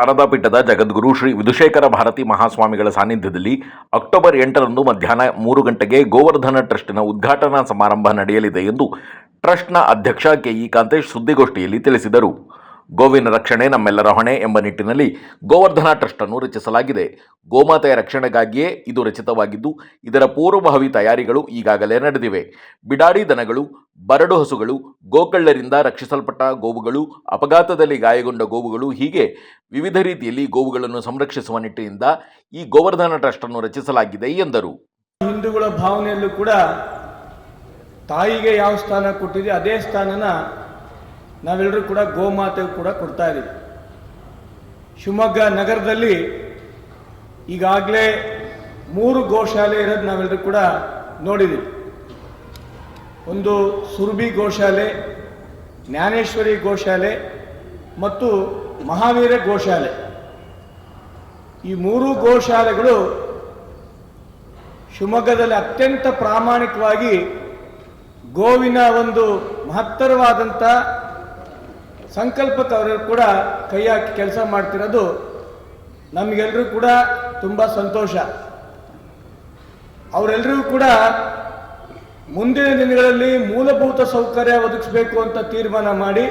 ಶಾರದಾ ಪೀಠದ ಜಗದ್ಗುರು ಶ್ರೀ ವಿಧುಶೇಖರ ಭಾರತಿ ಮಹಾಸ್ವಾಮಿಗಳ ಸಾನ್ನಿಧ್ಯದಲ್ಲಿ ಅಕ್ಟೋಬರ್ ಎಂಟರಂದು ಮಧ್ಯಾಹ್ನ ಮೂರು ಗಂಟೆಗೆ ಗೋವರ್ಧನ ಟ್ರಸ್ಟ್ನ ಉದ್ಘಾಟನಾ ಸಮಾರಂಭ ನಡೆಯಲಿದೆ ಎಂದು ಟ್ರಸ್ಟ್ನ ಅಧ್ಯಕ್ಷ ಕೆಇ ಕಾಂತೇಶ್ ಸುದ್ದಿಗೋಷ್ಠಿಯಲ್ಲಿ ತಿಳಿಸಿದರು. ಗೋವಿನ ರಕ್ಷಣೆ ನಮ್ಮೆಲ್ಲರ ಹೊಣೆ ಎಂಬ ನಿಟ್ಟಿನಲ್ಲಿ ಗೋವರ್ಧನ ಟ್ರಸ್ಟ್ ಅನ್ನು ರಚಿಸಲಾಗಿದೆ. ಗೋಮಾತೆಯ ರಕ್ಷಣೆಗಾಗಿಯೇ ಇದು ರಚಿತವಾಗಿದ್ದು, ಇದರ ಪೂರ್ವಭಾವಿ ತಯಾರಿಗಳು ಈಗಾಗಲೇ ನಡೆದಿವೆ. ಬಿಡಾಡಿ ದನಗಳು, ಬರಡು ಹಸುಗಳು, ಗೋಕಳ್ಳರಿಂದ ರಕ್ಷಿಸಲ್ಪಟ್ಟ ಗೋವುಗಳು, ಅಪಘಾತದಲ್ಲಿ ಗಾಯಗೊಂಡ ಗೋವುಗಳು, ಹೀಗೆ ವಿವಿಧ ರೀತಿಯಲ್ಲಿ ಗೋವುಗಳನ್ನು ಸಂರಕ್ಷಿಸುವ ನಿಟ್ಟಿನಿಂದ ಈ ಗೋವರ್ಧನ ಟ್ರಸ್ಟ್ ಅನ್ನು ರಚಿಸಲಾಗಿದೆ ಎಂದರು. ಹಿಂದೂಗಳ ಭಾವನೆಯಲ್ಲೂ ಕೂಡ ತಾಯಿಗೆ ಯಾವ ಸ್ಥಾನ ಕೊಟ್ಟಿದೆ, ಅದೇ ಸ್ಥಾನನ ನಾವೆಲ್ಲರೂ ಕೂಡ ಗೋಮಾತೆ ಕೂಡ ಕೊಡ್ತಾ ಇದ್ದೀವಿ ಶಿವಮೊಗ್ಗ ನಗರದಲ್ಲಿ ಈಗಾಗಲೇ ಮೂರು ಗೋಶಾಲೆ ಇರೋದು ನಾವೆಲ್ಲರೂ ಕೂಡ ನೋಡಿದ್ದೀವಿ ಒಂದು ಸುರಭಿ ಗೋಶಾಲೆ, ಜ್ಞಾನೇಶ್ವರಿ ಗೋಶಾಲೆ ಮತ್ತು ಮಹಾವೀರ ಗೋಶಾಲೆ. ಈ ಮೂರು ಗೋಶಾಲೆಗಳು ಶಿವಮೊಗ್ಗದಲ್ಲಿ ಅತ್ಯಂತ ಪ್ರಾಮಾಣಿಕವಾಗಿ ಗೋವಿನ ಒಂದು ಮಹತ್ತರವಾದಂಥ ಸಂಕಲ್ಪಕ್ಕೆ ಕೂಡ ಕೈ ಹಾಕಿ ಕೆಲಸ ಮಾಡ್ತಿರೋದು ನಮಗೆಲ್ಲರೂ ಕೂಡ ತುಂಬ ಸಂತೋಷ. ಅವರೆಲ್ಲರಿಗೂ ಕೂಡ ಮುಂದಿನ ದಿನಗಳಲ್ಲಿ ಮೂಲಭೂತ ಸೌಕರ್ಯ ಒದಗಿಸಬೇಕು ಅಂತ ತೀರ್ಮಾನ ಮಾಡಿ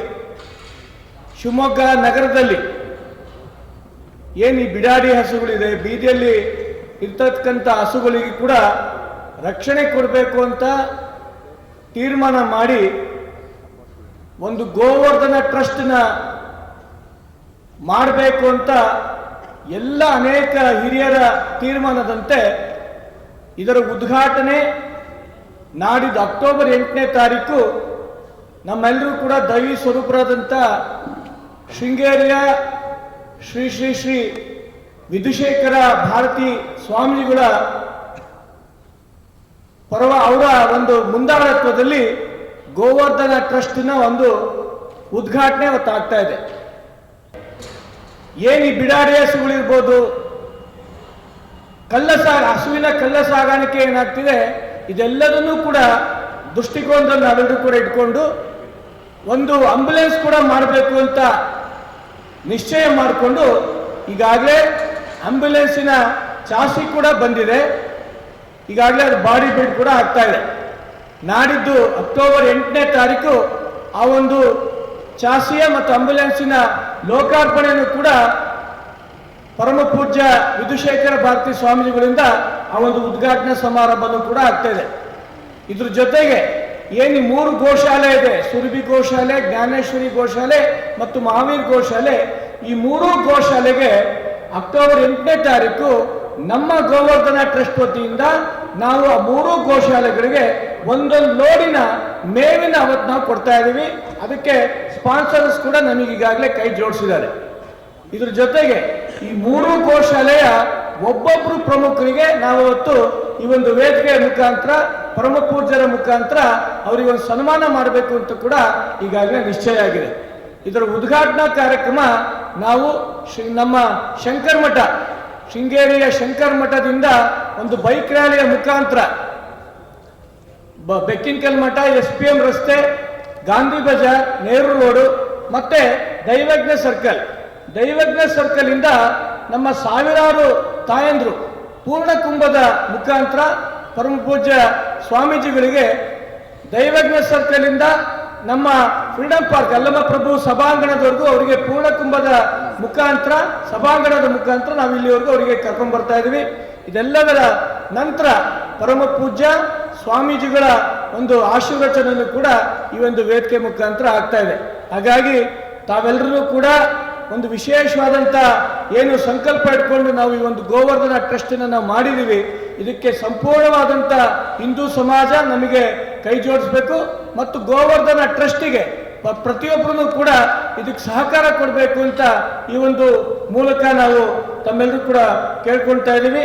ಶಿವಮೊಗ್ಗ ನಗರದಲ್ಲಿ ಏನು ಈ ಬಿಡಾಡಿ ಹಸುಗಳಿದೆ, ಬೀದಿಯಲ್ಲಿ ಇರ್ತಕ್ಕಂಥ ಹಸುಗಳಿಗೆ ಕೂಡ ರಕ್ಷಣೆ ಕೊಡಬೇಕು ಅಂತ ತೀರ್ಮಾನ ಮಾಡಿ ಒಂದು ಗೋವರ್ಧನ ಟ್ರಸ್ಟ್ನ ಮಾಡಬೇಕು ಅಂತ ಎಲ್ಲ ಅನೇಕ ಹಿರಿಯರ ತೀರ್ಮಾನದಂತೆ ಇದರ ಉದ್ಘಾಟನೆ ನಾಡಿದ ಅಕ್ಟೋಬರ್ ಎಂಟನೇ ತಾರೀಕು ನಮ್ಮೆಲ್ಲರೂ ಕೂಡ ದೈವಿ ಸ್ವರೂಪರಾದಂಥ ಶೃಂಗೇರಿಯ ಶ್ರೀ ಶ್ರೀ ಶ್ರೀ ವಿಧುಶೇಖರ ಭಾರತಿ ಸ್ವಾಮೀಜಿಗಳ ಪರವ ಅವರ ಒಂದು ಮುಂದಾಳತ್ವದಲ್ಲಿ ಗೋವರ್ಧನ ಟ್ರಸ್ಟ್ನ ಒಂದು ಉದ್ಘಾಟನೆ ಅವತ್ತು ಆಗ್ತಾ ಇದೆ. ಏನು ಈ ಬಿಡಾಡಿ ಹಸುಗಳಿರ್ಬೋದು? ಕಲ್ಲ ಸಾಗ ಹಸುವಿನ ಕಲ್ಲ ಸಾಗಾಣಿಕೆ ಏನಾಗ್ತಿದೆ? ಇದೆಲ್ಲದನ್ನೂ ಕೂಡ ದೃಷ್ಟಿಕೋನದಲ್ಲಿ ನಾವೆಲ್ಲರೂ ಕೂಡ ಇಟ್ಕೊಂಡು ಒಂದು ಆಂಬುಲೆನ್ಸ್ ಕೂಡ ಮಾಡಬೇಕು ಅಂತ ನಿಶ್ಚಯ ಮಾಡಿಕೊಂಡು ಈಗಾಗಲೇ ಆಂಬ್ಯುಲೆನ್ಸಿನ ಚಾಸಿ ಕೂಡ ಬಂದಿದೆ. ಈಗಾಗಲೇ ಅದು ಬಾಡಿ ಬಿಲ್ಡ್ ಕೂಡ ಆಗ್ತಾ ಇದೆ. ನಾಡಿದ್ದು ಅಕ್ಟೋಬರ್ ಎಂಟನೇ ತಾರೀಕು ಆ ಒಂದು ಚಾಸಿಯ ಮತ್ತು ಆಂಬ್ಯುಲೆನ್ಸಿನ ಲೋಕಾರ್ಪಣೆಯನ್ನು ಕೂಡ ಪರಮ ಪೂಜ್ಯ ವಿಧುಶೇಖರ ಭಾರತಿ ಸ್ವಾಮೀಜಿಗಳಿಂದ ಆ ಒಂದು ಉದ್ಘಾಟನಾ ಸಮಾರಂಭನೂ ಕೂಡ ಆಗ್ತಾ ಇದೆ. ಇದ್ರ ಜೊತೆಗೆ ಏನು ಮೂರು ಗೋಶಾಲೆ ಇದೆ, ಸುರಭಿ ಗೋಶಾಲೆ, ಜ್ಞಾನೇಶ್ವರಿ ಗೋಶಾಲೆ ಮತ್ತು ಮಹಾವೀರ್ ಗೋಶಾಲೆ, ಈ ಮೂರೂ ಗೋಶಾಲೆಗೆ ಅಕ್ಟೋಬರ್ ಎಂಟನೇ ತಾರೀಕು ನಮ್ಮ ಗೋವರ್ಧನ ಟ್ರಸ್ಟ್ ವತಿಯಿಂದ ನಾವು ಆ ಮೂರೂ ಗೋಶಾಲೆಗಳಿಗೆ ಒಂದೊಂದು ಲೋಡಿನ ಮೇವಿನ ಅವತ್ತು ನಾವು ಕೊಡ್ತಾ ಇದ್ದೀವಿ ಅದಕ್ಕೆ ಸ್ಪಾನ್ಸರ್ಸ್ ಕೂಡ ನಮಗೆ ಈಗಾಗಲೇ ಕೈ ಜೋಡಿಸಿದ್ದಾರೆ. ಇದ್ರ ಜೊತೆಗೆ ಈ ಮೂರು ಗೋಶಾಲೆಯ ಒಬ್ಬೊಬ್ಬರು ಪ್ರಮುಖರಿಗೆ ನಾವು ಇವತ್ತು ಈ ಒಂದು ವೇದಿಕೆಯ ಮುಖಾಂತರ ಪರಮ ಪೂಜ್ಯರ ಮುಖಾಂತರ ಅವರಿಗೆ ಒಂದು ಸನ್ಮಾನ ಮಾಡಬೇಕು ಅಂತ ಕೂಡ ಈಗಾಗಲೇ ನಿಶ್ಚಯ ಆಗಿದೆ. ಇದರ ಉದ್ಘಾಟನಾ ಕಾರ್ಯಕ್ರಮ ನಾವು ನಮ್ಮ ಶಂಕರ ಮಠ, ಶೃಂಗೇರಿಯ ಶಂಕರ್ ಮಠದಿಂದ ಒಂದು ಬೈಕ್ ರ್ಯಾಲಿಯ ಮುಖಾಂತರ ಬೆಕ್ಕಿನಕಲ್ ಮಠ, ಎಸ್ ಪಿ ಎಂ ರಸ್ತೆ, ಗಾಂಧಿ ಬಜಾರ್, ನೆಹರು ರೋಡು, ಮತ್ತೆ ದೈವಜ್ಞ ಸರ್ಕಲ್. ದೈವಜ್ಞ ಸರ್ಕಲ್ ಇಂದ ನಮ್ಮ ಸಾವಿರಾರು ತಾಯಂದ್ರು ಪೂರ್ಣ ಕುಂಭದ ಮುಖಾಂತರ ಪರಮ ಪೂಜ್ಯ ಸ್ವಾಮೀಜಿಗಳಿಗೆ ದೈವಜ್ಞ ಸರ್ಕಲ್ ಇಂದ ನಮ್ಮ ಫ್ರೀಡಂ ಪಾರ್ಕ್, ಅಲ್ಲಮ್ಮ ಪ್ರಭು ಸಭಾಂಗಣದವರೆಗೂ ಅವರಿಗೆ ಪೂರ್ಣ ಕುಂಭದ ಮುಖಾಂತರ, ಸಭಾಂಗಣದ ಮುಖಾಂತರ ನಾವು ಇಲ್ಲಿವರೆಗೂ ಅವರಿಗೆ ಕರ್ಕೊಂಡ್ ಬರ್ತಾ ಇದೀವಿ. ಇದೆಲ್ಲದರ ನಂತರ ಪರಮ ಪೂಜ್ಯ ಸ್ವಾಮೀಜಿಗಳ ಒಂದು ಆಶೀರ್ವಚನ ಕೂಡ ಈ ಒಂದು ವೇದಿಕೆ ಮುಖಾಂತರ ಆಗ್ತಾ ಇದೆ. ಹಾಗಾಗಿ ತಾವೆಲ್ಲರೂ ಕೂಡ ಒಂದು ವಿಶೇಷವಾದಂಥ ಏನು ಸಂಕಲ್ಪ ಇಟ್ಕೊಂಡು ನಾವು ಈ ಒಂದು ಗೋವರ್ಧನ ಟ್ರಸ್ಟನ್ನು ನಾವು ಮಾಡಿದ್ದೀವಿ. ಇದಕ್ಕೆ ಸಂಪೂರ್ಣವಾದಂಥ ಹಿಂದೂ ಸಮಾಜ ನಮಗೆ ಕೈ ಜೋಡಿಸ್ಬೇಕು ಮತ್ತು ಗೋವರ್ಧನ ಟ್ರಸ್ಟಿಗೆ ಪ್ರತಿಯೊಬ್ಬರೂ ಕೂಡ ಇದಕ್ಕೆ ಸಹಕಾರ ಕೊಡಬೇಕು ಅಂತ ಈ ಒಂದು ಮೂಲಕ ನಾವು ತಮ್ಮೆಲ್ಲರೂ ಕೂಡ ಕೇಳ್ಕೊಳ್ತಾ ಇದ್ದೀವಿ.